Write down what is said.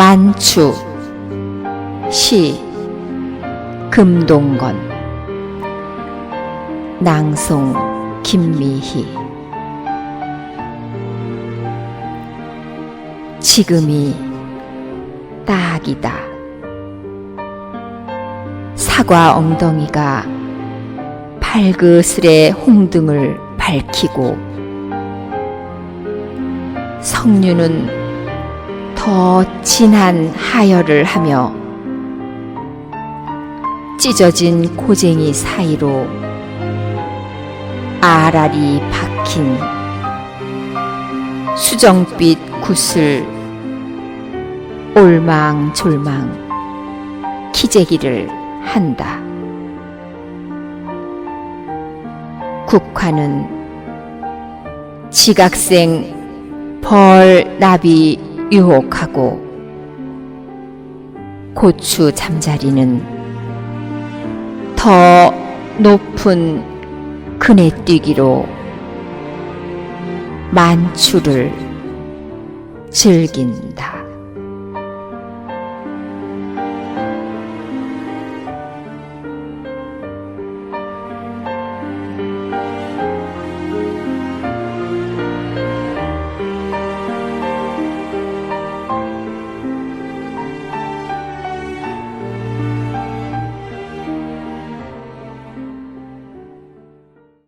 만추 시 금동건 낭송 김미희 지금이 딱이다. 사과 엉덩이가 발그스레 홍등을 밝히고 성류는 더 진한 하혈을 하며 찢어진 고쟁이 사이로 아라리 박힌 수정빛 굿을 올망졸망 키재기를 한다. 국화는 지각생 벌 나비 유혹하고 고추 잠자리는 더 높은 그네 뛰기로 만추를 즐긴다.